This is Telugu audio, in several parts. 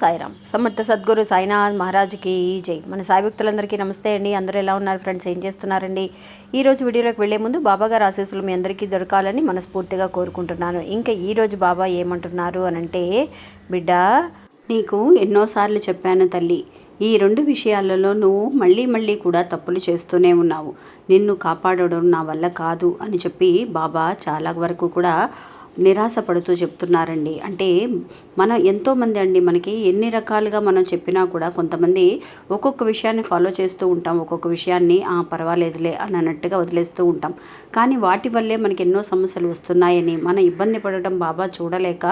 సాయిరామ్. సమర్థ సద్గురు సాయినాథ్ మహారాజ్కి జై. మన సాయి భక్తులందరికీ నమస్తే అండి. అందరూ ఎలా ఉన్నారు ఫ్రెండ్స్? ఏం చేస్తున్నారండి? ఈ రోజు వీడియోలోకి వెళ్ళే ముందు బాబాగారు ఆశీస్సులు మీ అందరికీ దొరకాలని మనస్ఫూర్తిగా కోరుకుంటున్నాను. ఇంకా ఈరోజు బాబా ఏమంటున్నారు అని అంటే బిడ్డ నీకు ఎన్నోసార్లు చెప్పాను తల్లి. ఈ రెండు విషయాలలో నువ్వు మళ్ళీ మళ్ళీ కూడా తప్పులు చేస్తూనే ఉన్నావు. నిన్ను కాపాడడం నా వల్ల కాదు అని చెప్పి బాబా చాలా వరకు కూడా నిరాశపడుతూ చెప్తున్నారండి. అంటే మన ఎంతోమంది అండి మనకి ఎన్ని రకాలుగా మనం చెప్పినా కూడా కొంతమంది ఒక్కొక్క విషయాన్ని ఫాలో చేస్తూ ఉంటాం. ఒక్కొక్క విషయాన్ని "ఆ, పర్వాలేదులే అని అన్నట్టుగా వదిలేస్తూ ఉంటాం. కానీ వాటి వల్లే మనకి ఎన్నో సమస్యలు వస్తున్నాయని మనం ఇబ్బంది పడటం బాబా చూడలేక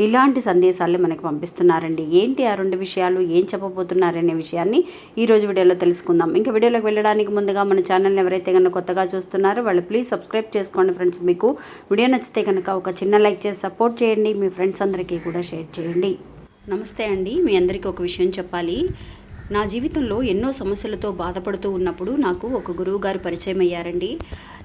ఇలాంటి సందేశాలే మనకి పంపిస్తున్నారండి. ఏంటి ఆ రెండు విషయాలు? ఏం చెప్పబోతున్నారనే విషయాన్ని ఈ రోజు వీడియోలో తెలుసుకుందాం. ఇంకా వీడియోలోకి వెళ్ళడానికి ముందుగా మన ఛానల్ని ఎవరైతే కనుక కొత్తగా చూస్తున్నారో వాళ్ళు ప్లీజ్ సబ్స్క్రైబ్ చేసుకోండి ఫ్రెండ్స్. మీకు వీడియో నచ్చితే కనుక ఒక చిన్న లైక్ చేసి సపోర్ట్ చేయండి. మీ ఫ్రెండ్స్ అందరికీ కూడా షేర్ చేయండి. నమస్తే అండి. మీ అందరికీ ఒక విషయం చెప్పాలి. నా జీవితంలో ఎన్నో సమస్యలతో బాధపడుతూ ఉన్నప్పుడు నాకు ఒక గురువు గారు పరిచయం అయ్యారండి.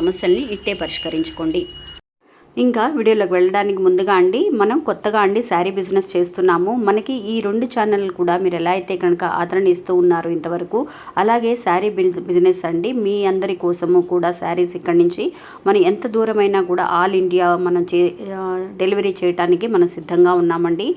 సమస్యల్ని ఇట్టే పరిష్కరించుకోండి. ఇంకా వీడియోలోకి వెళ్ళడానికి ముందుగా అండి మనం కొత్తగా అండి శారీ బిజినెస్ చేస్తున్నాము. మనకి ఈ రెండు ఛానళ్ళు కూడా మీరు ఎలా అయితే కనుక ఆదరణ ఇస్తూ ఉన్నారు ఇంతవరకు అలాగే శారీ బిజినెస్ అండి మీ అందరి కోసము కూడా శారీస్ ఇక్కడి నుంచి మనం ఎంత దూరమైనా కూడా ఆల్ ఇండియా మనం చే డెలివరీ చేయడానికి మనం సిద్ధంగా ఉన్నామండి.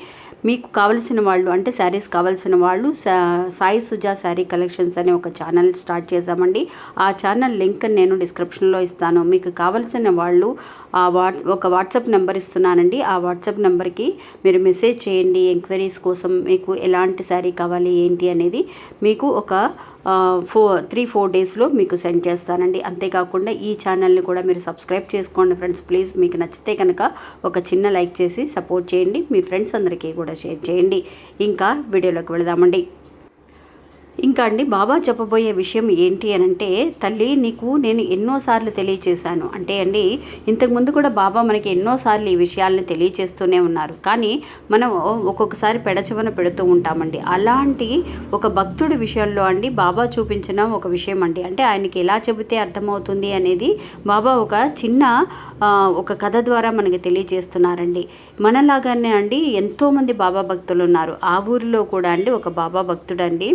మీకు కావలసిన వాళ్ళు అంటే శారీస్ కావాల్సిన వాళ్ళు సా- సాయి సుజా శారీ కలెక్షన్స్ అనే ఒక ఛానల్ స్టార్ట్ చేశామండి. ఆ ఛానల్ లింక్ నేను డిస్క్రిప్షన్లో ఇస్తాను. మీకు కావలసిన వాళ్ళు ఆ వాట్ ఒక వాట్సాప్ నెంబర్ ఇస్తున్నానండి. ఆ వాట్సాప్ నెంబర్కి మీరు మెసేజ్ చేయండి ఎంక్వైరీస్ కోసం మీకు ఎలాంటి శారీ కావాలి ఏంటి అనేది మీకు ఒక ఫోర్ త్రీ ఫోర్ డేస్లో మీకు సెండ్ చేస్తానండి. అంతేకాకుండా ఈ ఛానల్ని కూడా మీరు సబ్స్క్రైబ్ చేసుకోండి ఫ్రెండ్స్ ప్లీజ్ మీకు నచ్చితే కనుక ఒక చిన్న లైక్ చేసి సపోర్ట్ చేయండి. మీ ఫ్రెండ్స్ అందరికీ కూడా షేర్ చేయండి. ఇంకా వీడియోలోకి వెళదామండి. ఇంకా అండి బాబా చెప్పబోయే విషయం ఏంటి అని అంటే తల్లి నీకు నేను ఎన్నోసార్లు తెలియచేశాను. అంటే అండి ఇంతకుముందు కూడా బాబా మనకి ఎన్నోసార్లు ఈ విషయాలను తెలియచేస్తూనే ఉన్నారు. కానీ మనం ఒక్కొక్కసారి పెడచవన పెడుతూ ఉంటామండి. అలాంటి ఒక భక్తుడి విషయంలో అండి బాబా చూపించిన ఒక విషయం అండి. అంటే ఆయనకి ఎలా చెబితే అర్థమవుతుంది అనేది బాబా ఒక చిన్న ఒక కథ ద్వారా మనకి తెలియజేస్తున్నారండి. మనలాగానే అండి ఎంతోమంది బాబా భక్తులు ఉన్నారు. ఆ ఊరిలో కూడా అండి ఒక బాబా భక్తుడండి.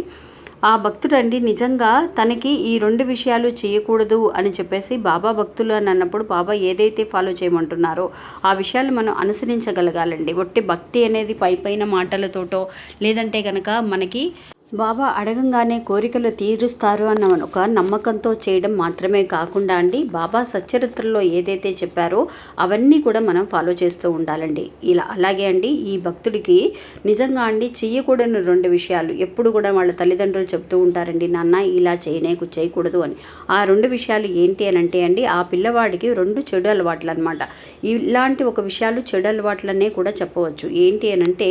ఆ భక్తుడండి నిజంగా తనకి ఈ రెండు విషయాలు చేయకూడదు అని చెప్పేసి బాబా భక్తులు అని అన్నప్పుడు బాబా ఏదైతే ఫాలో చేయమంటున్నారో ఆ విషయాలు మనం అనుసరించగలగాలండి. ఒట్టి భక్తి అనేది పై పైన మాటలతోటో లేదంటే కనుక మనకి బాబా అడగంగానే కోరికలు తీరుస్తారు అన్న ఒక నమ్మకంతో చేయడం మాత్రమే కాకుండా అండి బాబా సచ్చరిత్రలో ఏదైతే చెప్పారో అవన్నీ కూడా మనం ఫాలో చేస్తూ ఉండాలండి. ఇలా అలాగే అండి ఈ భక్తుడికి నిజంగా అండి చెయ్యకూడని రెండు విషయాలు ఎప్పుడు కూడా వాళ్ళ తల్లిదండ్రులు చెప్తూ ఉంటారండి నాన్న ఇలా చేయనేకు చేయకూడదు అని. ఆ రెండు విషయాలు ఏంటి అని అంటే అండి ఆ పిల్లవాడికి రెండు చెడు అలవాట్లు అనమాట ఇలాంటి ఒక విషయాలు చెడు అలవాట్లనే కూడా చెప్పవచ్చు. ఏంటి అని అంటే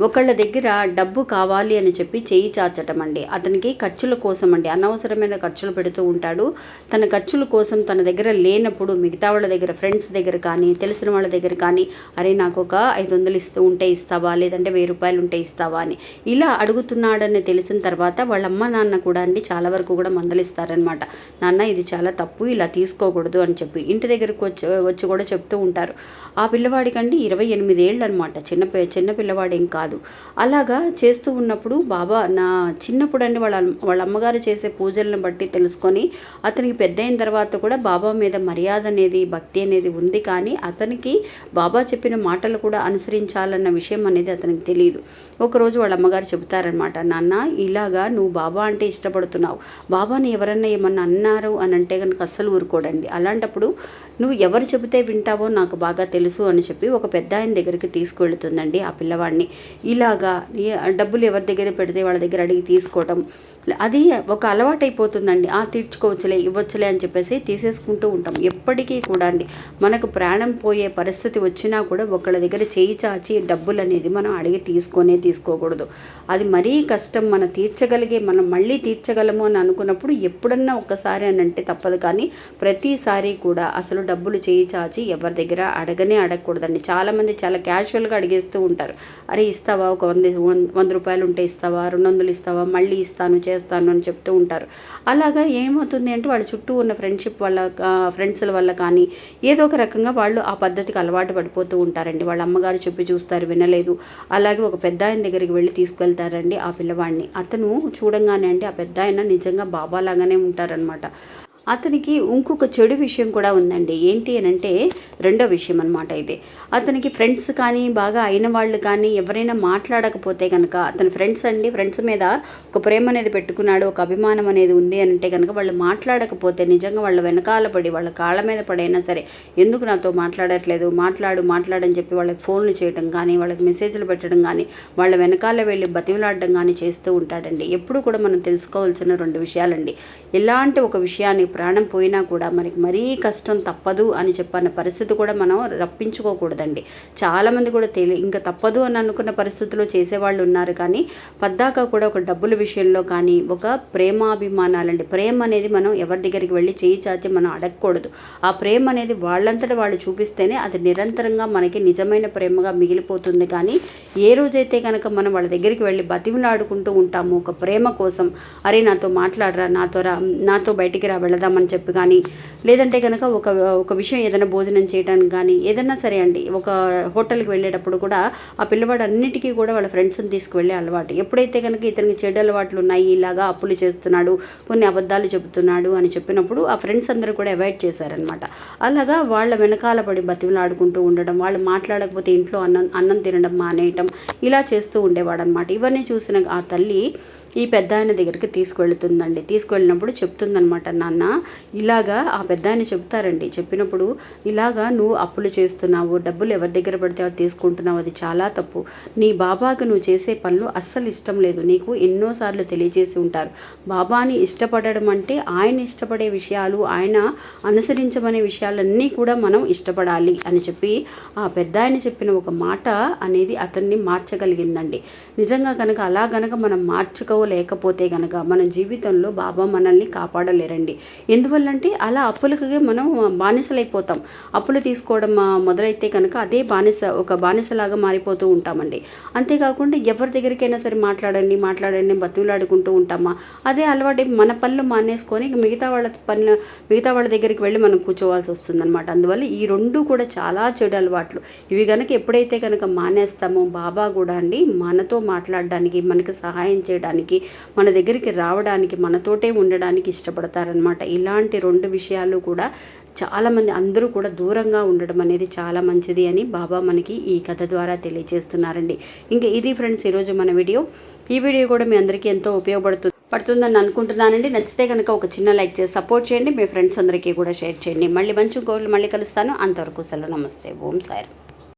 ఒకళ్ళ దగ్గర డబ్బు కావాలి అని చెప్పి చేయి చాచటం అండి అతనికి ఖర్చుల కోసం అండి అనవసరమైన ఖర్చులు పెడుతూ ఉంటాడు. తన ఖర్చుల కోసం తన దగ్గర లేనప్పుడు మిగతా వాళ్ళ దగ్గర ఫ్రెండ్స్ దగ్గర కానీ తెలిసిన వాళ్ళ దగ్గర కానీ అరే నాకు ఒక ఐదు వందలు ఇస్తూ ఉంటే ఇస్తావా? లేదంటే వెయ్యి రూపాయలు ఉంటే ఇస్తావా? అని ఇలా అడుగుతున్నాడని తెలిసిన తర్వాత వాళ్ళ అమ్మ నాన్న కూడా అండి చాలా వరకు కూడా మందలిస్తారనమాట నాన్న ఇది చాలా తప్పు. ఇలా తీసుకోకూడదు అని చెప్పి ఇంటి దగ్గరకు వచ్చి వచ్చి కూడా చెప్తూ ఉంటారు. ఆ పిల్లవాడికండి ఇరవై ఎనిమిది ఏళ్ళు అనమాట చిన్న పి- చిన్న పిల్లవాడేం కాదు. అలాగా చేస్తూ ఉన్నప్పుడు బాబా నా చిన్నప్పుడు అండి వాళ్ళ వాళ్ళ అమ్మగారు చేసే పూజలను బట్టి తెలుసుకొని అతనికి పెద్ద అయిన తర్వాత కూడా బాబా మీద మర్యాద అనేది భక్తి అనేది ఉంది కానీ అతనికి బాబా చెప్పిన మాటలు కూడా అనుసరించాలన్న విషయం అనేది అతనికి తెలియదు ఒకరోజు వాళ్ళ అమ్మగారు చెబుతారనమాట నాన్న ఇలాగా నువ్వు బాబా అంటే ఇష్టపడుతున్నావు. బాబాని ఎవరన్నా ఏమన్నా అన్నారు అని అంటే కనుక అస్సలు ఊరుకోడండి. అలాంటప్పుడు నువ్వు ఎవరు చెబితే వింటావో నాకు బాగా తెలుసు అని చెప్పి ఒక పెద్ద ఆయన దగ్గరికి తీసుకువెళుతుందండి ఆ పిల్లవాడిని. ఇలాగా డబ్బులు ఎవరి దగ్గర పెడితే వాళ్ళ దగ్గర అడిగి తీసుకోవటం. అది ఒక అలవాటు అయిపోతుందండి ఆ తీర్చుకోవచ్చులే ఇవ్వచ్చులే అని చెప్పేసి తీసేసుకుంటూ ఉంటాం. ఎప్పటికీ కూడా అండి మనకు ప్రాణం పోయే పరిస్థితి వచ్చినా కూడా ఒకళ్ళ దగ్గర చేయి చాచి డబ్బులు అనేది మనం అడిగి తీసుకొనే తీసుకోకూడదు. అది మరీ కష్టం మనం తీర్చగలిగే మనం మళ్ళీ తీర్చగలము అని అనుకున్నప్పుడు ఎప్పుడన్నా ఒక్కసారి అని అంటే తప్పదు. కానీ ప్రతిసారి కూడా అసలు డబ్బులు చేయి చాచి ఎవరి దగ్గర అడగనే అడగకూడదండి. చాలామంది చాలా క్యాషువల్గా అడిగేస్తూ ఉంటారు. అరే ఇస్తావా? ఒక వంద వంద- వంద రూపాయలు ఉంటే ఇస్తావా? రెండు వందలు ఇస్తావా? మళ్ళీ ఇస్తాను చేస్తాను చేస్తాను అని చెప్తూ ఉంటారు. అలాగా ఏమవుతుంది అంటే వాళ్ళ చుట్టూ ఉన్న ఫ్రెండ్షిప్ వల్ల ఫ్రెండ్స్ల వల్ల కానీ ఏదో ఒక రకంగా వాళ్ళు ఆ పద్ధతికి అలవాటు పడిపోతూ ఉంటారండి. వాళ్ళ అమ్మగారు చెప్పి చూస్తారు వినలేదు. అలాగే ఒక పెద్ద ఆయన దగ్గరికి వెళ్ళి తీసుకెళ్తారండి ఆ పిల్లవాడిని. అతను చూడంగానే అంటే ఆ పెద్ద ఆయన నిజంగా బాబా లాగానే ఉంటారనమాట అతనికి ఇంకొక చెడు విషయం కూడా ఉందండి. ఏంటి అని అంటే రెండో విషయం అనమాట ఇది. అతనికి ఫ్రెండ్స్ కానీ బాగా అయిన వాళ్ళు కానీ ఎవరైనా మాట్లాడకపోతే కనుక అతని ఫ్రెండ్స్ అండి ఫ్రెండ్స్ మీద ఒక ప్రేమ అనేది పెట్టుకున్నాడు ఒక అభిమానం అనేది ఉంది అని అంటే కనుక వాళ్ళు మాట్లాడకపోతే నిజంగా వాళ్ళ వెనకాల పడి వాళ్ళ కాళ్ళ మీద పడైనా సరే ఎందుకు నాతో మాట్లాడట్లేదు? మాట్లాడు మాట్లాడని చెప్పి వాళ్ళకి ఫోన్లు చేయడం కానీ వాళ్ళకి మెసేజ్లు పెట్టడం కానీ వాళ్ళ వెనకాల వెళ్ళి బతిమలాడడం కానీ చేస్తూ ఉంటాడండి. ఎప్పుడు కూడా మనం తెలుసుకోవాల్సిన రెండు విషయాలండి. ఇలాంటి ఒక విషయాన్ని ప్రాణం పోయినా కూడా మనకి మరీ కష్టం తప్పదు అని చెప్పన్న పరిస్థితి కూడా మనం రప్పించుకోకూడదండి. చాలామంది కూడా తెలి ఇంకా తప్పదు అని అనుకున్న పరిస్థితిలో చేసేవాళ్ళు ఉన్నారు కానీ పద్దాక కూడా ఒక డబ్బుల విషయంలో కానీ ఒక ప్రేమాభిమానాలండి. ప్రేమ అనేది మనం ఎవరి దగ్గరికి వెళ్ళి చేయి చాచి మనం అడగకూడదు. ఆ ప్రేమ అనేది వాళ్ళంతట వాళ్ళు చూపిస్తేనే అది నిరంతరంగా మనకి నిజమైన ప్రేమగా మిగిలిపోతుంది కానీ ఏ రోజైతే కనుక మనం వాళ్ళ దగ్గరికి వెళ్ళి బతిమలాడుకుంటూ ఉంటాము ఒక ప్రేమ కోసం అరే నాతో మాట్లాడరా నాతో రా నాతో బయటికి రా వెళదామని చెప్పి కానీ లేదంటే కనుక ఒక ఒక విషయం ఏదైనా భోజనం చేయడానికి కానీ ఏదైనా సరే అండి ఒక హోటల్కి వెళ్ళేటప్పుడు కూడా ఆ పిల్లవాడు అన్నిటికీ కూడా వాళ్ళ ఫ్రెండ్స్ని తీసుకువెళ్ళే అలవాటు. ఎప్పుడైతే కనుక ఇతనికి చెడు అలవాట్లు ఉన్నాయి ఇలాగా అప్పులు చేస్తున్నాడు కొన్ని అబద్ధాలు చెబుతున్నాడు అని చెప్పినప్పుడు ఆ ఫ్రెండ్స్ అందరూ కూడా అవాయిడ్ చేశారనమాట అలాగా వాళ్ళ వెనకాల పడి బతిమలాడుకుంటూ ఉండడం వాళ్ళు మాట్లాడకపోతే ఇంట్లో అన్నం అన్నం తినడం మానేయటం ఇలా చేస్తూ ఉండేవాడు అనమాట ఇవన్నీ చూసిన ఆ తల్లి ఈ పెద్ద ఆయన దగ్గరికి తీసుకువెళ్తుందండి తీసుకువెళ్ళినప్పుడు చెప్తుందనమాట నాన్న ఇలాగా ఆ పెద్ద ఆయన చెప్తారండి. చెప్పినప్పుడు ఇలాగా నువ్వు అప్పులు చేస్తున్నావు డబ్బులు ఎవరి దగ్గర పడితే వాడు తీసుకుంటున్నావు అది చాలా తప్పు. నీ బాబాకు నువ్వు చేసే పనులు అస్సలు ఇష్టం లేదు. నీకు ఎన్నోసార్లు తెలియజేసి ఉంటారు. బాబాని ఇష్టపడడం అంటే ఆయన ఇష్టపడే విషయాలు ఆయన అనుసరించమనే విషయాలన్నీ కూడా మనం ఇష్టపడాలి అని చెప్పి ఆ పెద్ద ఆయన చెప్పిన ఒక మాట అనేది అతన్ని మార్చగలిగిందండి. నిజంగా కనుక అలా కనుక మనం లేకపోతే గనక మన జీవితంలో బాబా మనల్ని కాపాడలేరండి. ఎందువల్లంటే అలా అప్పులకి మనం బానిసలైపోతాం. అప్పులు తీసుకోవడం మొదలైతే కనుక అదే బానిస ఒక బానిసలాగా మారిపోతూ ఉంటామండి. అంతేకాకుండా ఎవరి దగ్గరికైనా సరే మాట్లాడండి మాట్లాడండి బతులాడుకుంటూ ఉంటామా? అదే అలవాటు మన పనులు మానేసుకొని మిగతా వాళ్ళ పనులు మిగతా వాళ్ళ దగ్గరికి వెళ్ళి మనం కూర్చోవాల్సి వస్తుందన్నమాట అందువల్ల ఈ రెండు కూడా చాలా చెడు అలవాట్లు. ఇవి కనుక ఎప్పుడైతే కనుక మానేస్తామో బాబా కూడా అండి మనతో మాట్లాడడానికి మనకి సహాయం చేయడానికి చేయడానికి మన దగ్గరికి రావడానికి మనతోటే ఉండడానికి ఇష్టపడతారనమాట ఇలాంటి రెండు విషయాలు కూడా చాలామంది అందరూ కూడా దూరంగా ఉండడం అనేది చాలా మంచిది అని బాబా మనకి ఈ కథ ద్వారా తెలియజేస్తున్నారండి. ఇంకా ఇది ఫ్రెండ్స్ ఈరోజు మన వీడియో. ఈ వీడియో కూడా మీ అందరికీ ఎంతో ఉపయోగపడుతుంది పడుతుందని అనుకుంటున్నానండి. నచ్చితే కనుక ఒక చిన్న లైక్ చేసి సపోర్ట్ చేయండి. మీ ఫ్రెండ్స్ అందరికీ కూడా షేర్ చేయండి. మళ్ళీ మంచి గోళ్ళు మళ్ళీ కలుస్తాను. అంతవరకు సెలవు. నమస్తే. ఓం సాయిరామ్